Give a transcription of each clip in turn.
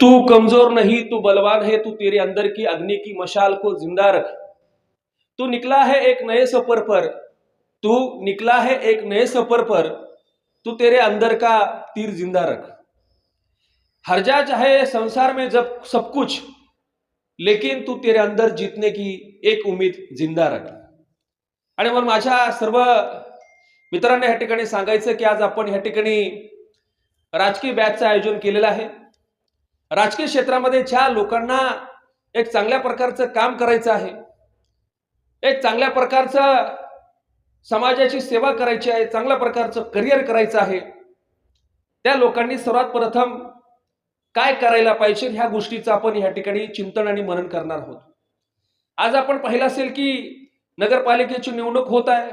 तू कमजोर नहीं तू बलवान है तू तेरे अंदर की अग्नि की मशाल को जिंदा रख। तू निकला है एक नए सफर पर तू निकला है एक नए सफर पर तू तेरे अंदर का तीर जिंदा रख। हर जा चाहे संसार में जब सब कुछ लेकिन तू तेरे अंदर जीतने की एक उम्मीद जिंदा रख। आणि मग माझ्या सर्व मित्रांना या ठिकाणी सांगायचं की आज आपण या ठिकाणी राजकीय बॅचचं आयोजन केलेलं आहे. राजकीय क्षेत्रामध्ये ज्या लोकांना एक चांगल्या प्रकारचं काम करायचं आहे एक चांगल्या प्रकारचं समाजाची सेवा करायची आहे चांगल्या प्रकारचं करिअर करायचं आहे त्या लोकांनी सर्वात प्रथम काय करायला पाहिजे ह्या गोष्टीचं आपण या ठिकाणी चिंतन आणि मनन करणार आहोत. आज आपण पाहिलं असेल की नगरपालिकेची निवडणूक होत आहे.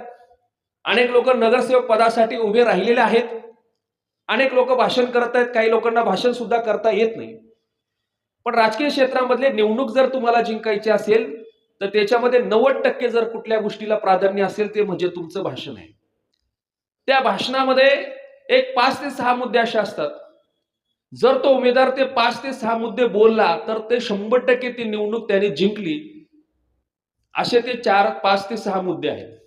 अनेक लोक नगरसेवक पदासाठी उभे राहिलेले आहेत. अनेक लोक भाषण करत आहेत काही लोकांना भाषण सुद्धा करता येत नाही. पण राजकीय क्षेत्रामधले निवडणूक जर तुम्हाला जिंकायची असेल तर त्याच्यामध्ये नव्वद टक्के जर कुठल्या गोष्टीला प्राधान्य असेल ते म्हणजे तुमचं भाषण आहे. त्या भाषणामध्ये एक पाच ते सहा मुद्दे असे असतात. जर तो उमेदवार ते पाच ते सहा मुद्दे बोलला तर ते शंभर टक्के ती निवडणूक त्याने जिंकली. असे ते चार पाच ते सहा मुद्दे आहेत.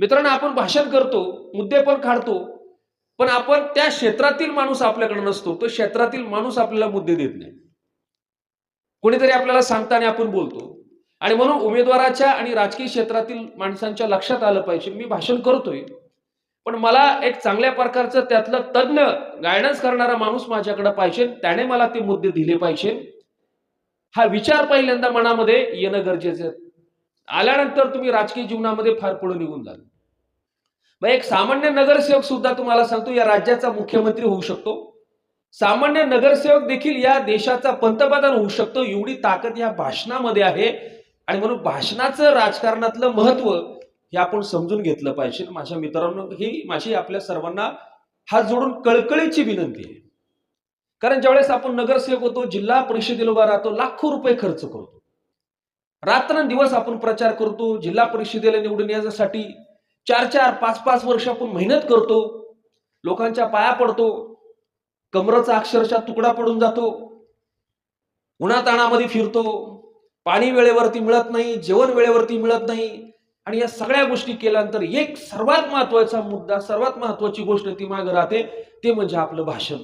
मित्रांनो आपण भाषण करतो मुद्दे पण काढतो पण आपण त्या क्षेत्रातील माणूस आपल्याकडे नसतो तो क्षेत्रातील माणूस आपल्याला मुद्दे देत नाही. कोणीतरी आपल्याला सांगताना आपण बोलतो. आणि म्हणून उमेदवाराच्या आणि राजकीय क्षेत्रातील माणसांच्या लक्षात आलं पाहिजे मी भाषण करतोय. पण मला एक चांगल्या प्रकारचं त्यातलं तज्ज्ञ गायडन्स करणारा माणूस माझ्याकडे पाहिजे त्याने मला ते मुद्दे दिले पाहिजे. हा विचार पहिल्यांदा मनामध्ये येणं गरजेचं आहे. आल्यानंतर तुम्ही राजकीय जीवनामध्ये फार पुढे निघून जाल. मग एक सामान्य नगरसेवक सुद्धा तुम्हाला सांगतो या राज्याचा मुख्यमंत्री होऊ शकतो. सामान्य नगरसेवक देखील या देशाचा पंतप्रधान होऊ शकतो. एवढी ताकद या भाषणामध्ये आहे. आणि म्हणून भाषणाचं राजकारणातलं महत्त्व हे आपण समजून घेतलं पाहिजे. माझ्या मित्रांनो ही माझी आपल्या सर्वांना हात जोडून कळकळीची विनंती आहे. कारण ज्यावेळेस आपण नगरसेवक होतो जिल्हा परिषदेला उभा राहतो लाखो रुपये खर्च करतो. रात्रंदिवस आपण प्रचार करतो जिल्हा परिषदेला निवडून येण्यासाठी चार चार पाच पाच वर्ष आपण मेहनत करतो. लोकांच्या पाया पडतो. कमरचा अक्षरशः तुकडा पडून जातो. उन्हाताणामध्ये फिरतो. पाणी वेळेवरती मिळत नाही जेवण वेळेवरती मिळत नाही. आणि या सगळ्या गोष्टी केल्यानंतर एक सर्वात महत्त्वाचा मुद्दा सर्वात महत्वाची गोष्ट ती मागे राहते ते म्हणजे आपलं भाषण.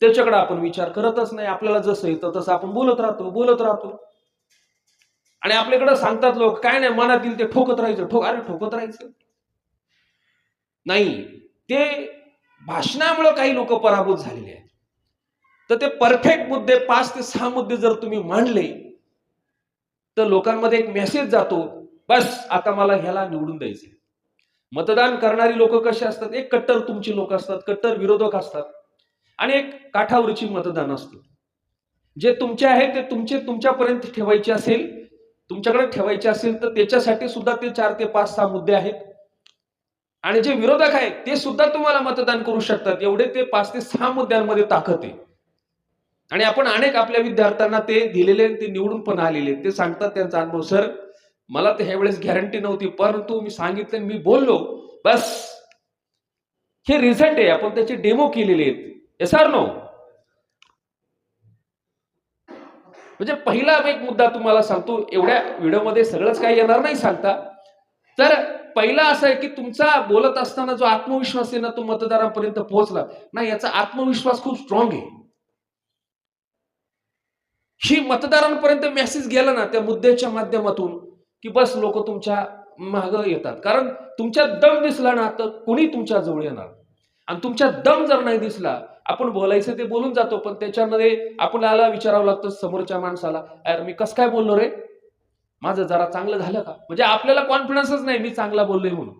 त्याच्याकडे आपण विचार करतच नाही. आपल्याला जसं येतं तसं आपण बोलत राहतो बोलत राहतो. आणि आपल्याकडे सांगतात लोक काय नाही मनातील ते ठोकत राहायचं ठोक अरे ठोकत राहायचं. नाही. ते भाषणामुळं काही लोक पराभूत झालेले आहेत. तर ते परफेक्ट मुद्दे पाच ते सहा मुद्दे जर तुम्ही मांडले तर लोकांमध्ये एक मेसेज जातो बस आता मला ह्याला निवडून द्यायचे मतदान करणारी लोक कसे असतात? एक कट्टर तुमची लोक असतात कट्टर विरोधक असतात आणि एक काठावरची मतदान असतं. जे तुमचे आहे ते तुमचे तुमच्यापर्यंत ठेवायचे असेल तुमच्याकडे ठेवायचे असेल तर त्याच्यासाठी सुद्धा ते चार ते पाच सहा मुद्दे आहेत. आणि जे विरोधक आहेत ते सुद्धा तुम्हाला मतदान करू शकतात. एवढे ते पाच ते सहा मुद्द्यांमध्ये ताकद आहे. आणि आपण अनेक आपल्या विद्यार्थ्यांना ते दिलेले ते निवडून पण आलेले ते सांगतात त्यांचा अनुभव सर मला तर ह्या वेळेस गॅरंटी नव्हती परंतु मी सांगितलं मी बोललो. बस. हे रिझल्ट आहे. आपण त्याचे डेमो केलेले आहेत. एस आर नो म्हणजे पहिला एक मुद्दा तुम्हाला सांगतो. एवढ्या व्हिडिओमध्ये सगळंच काही येणार नाही सांगता. तर पहिला असं आहे की तुमचा बोलत असताना जो आत्मविश्वास आहे ना तो मतदारांपर्यंत पोहोचला. ना याचा आत्मविश्वास खूप स्ट्रॉंग आहे. ही मतदारांपर्यंत मेसेज गेला ना त्या मुद्द्याच्या माध्यमातून की बस लोक तुमच्या माग येतात. कारण तुमच्या दम दिसला ना तर कोणी तुमच्या जवळ येणार? आणि तुमच्या दम जर नाही दिसला आपण बोलायचं ते बोलून जातो पण त्याच्यामध्ये आपल्याला विचारावं लागतं समोरच्या माणसाला अरे मी कसं काय बोललो रे? माझं जरा चांगलं झालं का? म्हणजे आपल्याला कॉन्फिडन्सच नाही मी चांगला बोललोय म्हणून.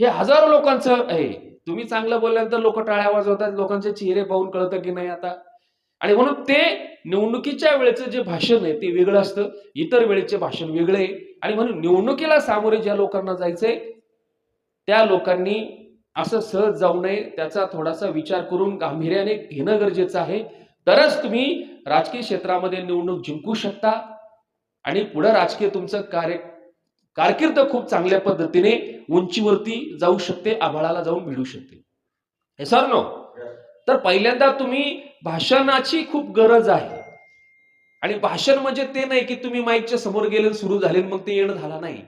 हे हजारो लोकांचं आहे तुम्ही चांगलं बोलल्यानंतर लोक टाळ्या वाजवतात लोकांचे चेहरे पाहून कळतं की नाही आता? आणि म्हणून ते निवडणुकीच्या वेळेचं जे भाषण आहे ते वेगळं असतं. इतर वेळेचे भाषण वेगळे आहे. आणि म्हणून निवडणुकीला सामोरे ज्या लोकांना जायचंय त्या लोकांनी असं सहज जाऊ नये. त्याचा थोडासा विचार करून गांभीर्याने घेणं गरजेचं आहे. तरच तुम्ही राजकीय क्षेत्रामध्ये निवडणूक जिंकू शकता. आणि पुढे राजकीय तुमचं कार्य कारकीर्द खूप चांगल्या पद्धतीने उंचीवरती जाऊ शकते आभाळाला जाऊन भिडू शकते. हे सर नो तर पहिल्यांदा तुम्ही भाषणाची खूप गरज आहे. आणि भाषण म्हणजे ते नाही की तुम्ही माईकच्या समोर गेले सुरू झाले मग ते येणं झालं नाही.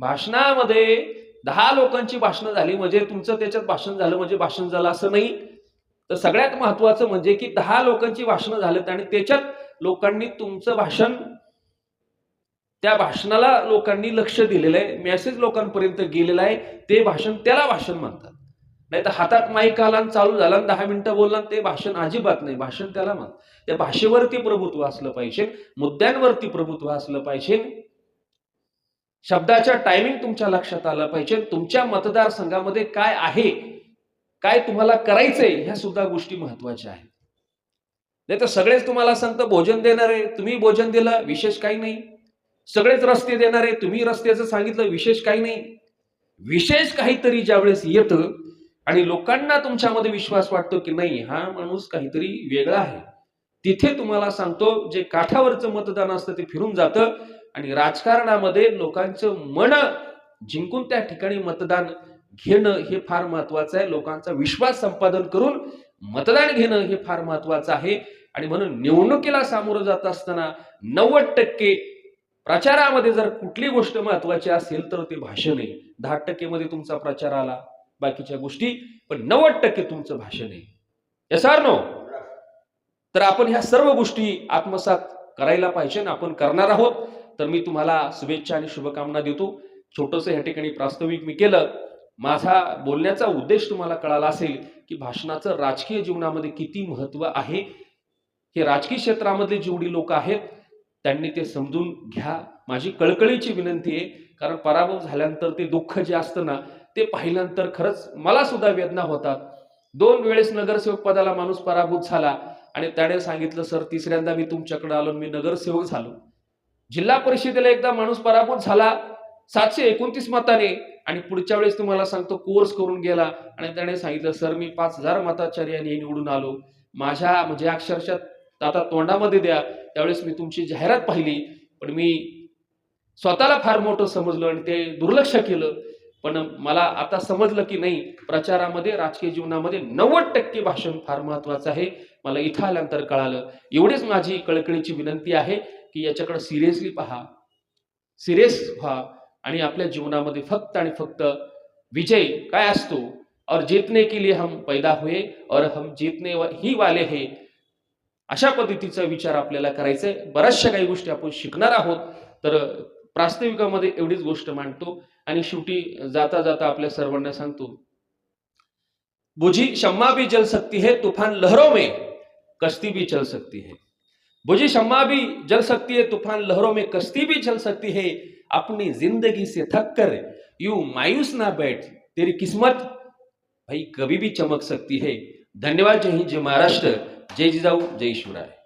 भाषणामध्ये दहा लोकांची भाषणं झाली म्हणजे तुमचं त्याच्यात भाषण झालं म्हणजे भाषण झालं असं नाही. तर सगळ्यात महत्वाचं म्हणजे की दहा लोकांची भाषणं झालेत आणि त्याच्यात लोकांनी तुमचं भाषण त्या भाषणाला लोकांनी लक्ष दिलेलं आहे मेसेज लोकांपर्यंत गेलेला आहे ते भाषण त्याला भाषण म्हणतात. नाही तर हातात माईक आला चालू झाला आणि दहा मिनिटं बोलला ते भाषण अजिबात नाही भाषण त्याला म्हणतात. त्या भाषेवरती प्रभुत्व असलं पाहिजे मुद्द्यांवरती प्रभुत्व असलं पाहिजे. शब्दाच्या टायमिंग तुमच्या लक्षात आलं पाहिजे. तुमच्या मतदारसंघामध्ये काय आहे काय तुम्हाला करायचंय ह्या सुद्धा गोष्टी महत्त्वाच्या आहेत. नाही तर सगळेच तुम्हाला सांगतं भोजन देणार आहे तुम्ही भोजन दिलं विशेष काही नाही. सगळेच रस्ते देणार आहे. तुम्ही रस्त्याचं सांगितलं विशेष काही नाही. विशेष काहीतरी ज्यावेळेस येतं आणि लोकांना तुमच्यामध्ये विश्वास वाटतो की नाही हा माणूस काहीतरी वेगळा आहे. तिथे तुम्हाला सांगतो जे काठावरचं मतदान असतं ते फिरून जातं आणि राजकारणामध्ये लोकांचं मन जिंकून त्या ठिकाणी मतदान घेणं हे फार महत्वाचं आहे. लोकांचा विश्वास संपादन करून मतदान घेणं हे फार महत्वाचं आहे. आणि म्हणून निवडणुकीला सामोरं जात असताना नव्वद टक्के प्रचारामध्ये जर कुठली गोष्ट महत्वाची असेल तर ते भाषण. आहे दहा टक्के मध्ये तुमचा प्रचार आला बाकीच्या गोष्टी पण नव्वद टक्के तुमचं भाषण. आहे Yes आर नो तर आपण ह्या सर्व गोष्टी आत्मसात करायला पाहिजे आपण करणार आहोत. तर मी तुम्हाला शुभेच्छा आणि शुभकामना देतो. छोटस ह्या ठिकाणी प्रास्ताविक मी केलं. माझा बोलण्याचा उद्देश तुम्हाला कळाला असेल की भाषणाचं राजकीय जीवनामध्ये किती महत्त्व आहे. हे राजकीय क्षेत्रामधले जेवढी लोक आहेत त्यांनी ते समजून घ्या. माझी कळकळीची विनंती आहे कारण पराभव झाल्यानंतर ते दुःख जे असतं ना ते पाहिल्यानंतर खरंच मला सुद्धा वेदना होतात. दोन वेळेस नगरसेवक पदाला माणूस पराभूत झाला आणि त्याने सांगितलं सर तिसऱ्यांदा मी तुमच्याकडे आलो मी नगरसेवक झालो. जिल्हा परिषदेला एकदा माणूस पराभूत झाला सातशे एकोणतीस मताने आणि पुढच्या वेळेस तुम्हाला सांगतो कोर्स करून गेला आणि त्याने सांगितलं सर मी पाच हजार मताचार्याने निवडून आलो. माझ्या म्हणजे अक्षरशः आता तोंडामध्ये द्या. त्यावेळेस मी तुमची जाहिरात पाहिली. पण मी स्वतःला फार मोठं समजलं आणि ते दुर्लक्ष केलं. पण मला आता समजलं की नाही प्रचारामध्ये राजकीय जीवनामध्ये नव्वद टक्के भाषण फार महत्वाचं आहे. मला इथं आल्यानंतर कळालं. एवढीच माझी कळकळीची विनंती आहे की याच्याकडे सिरियसली पहा. सिरियस व्हा. आणि आपल्या जीवनामध्ये फक्त आणि फक्त विजय काय असतो? और जीतने के लिए हम पैदा हुए और हम जीतने ही वाले हैं अशा पद्धतीचा विचार आपल्याला करायचा. आहे बऱ्याचशा काही गोष्टी आपण शिकणार आहोत. तर प्रास्ताविकामध्ये एवढीच गोष्ट मांडतो. आणि शेवटी जाता जाता आपल्या सर्वांना सांगतो. बुझी शम्मा भी जल सकती है तूफान लहरों में कश्ती भी चल सकती है. बुझी शम्मा भी जल सकती है तूफान लहरों में कश्ती भी चल सकती है. अपनी जिंदगी से थक कर यू मायूस ना बैठ. तेरी किस्मत भाई कभी भी चमक सकती है. धन्यवाद जय हिंद जय महाराष्ट्र. जय जिजाऊ जय शिवराय.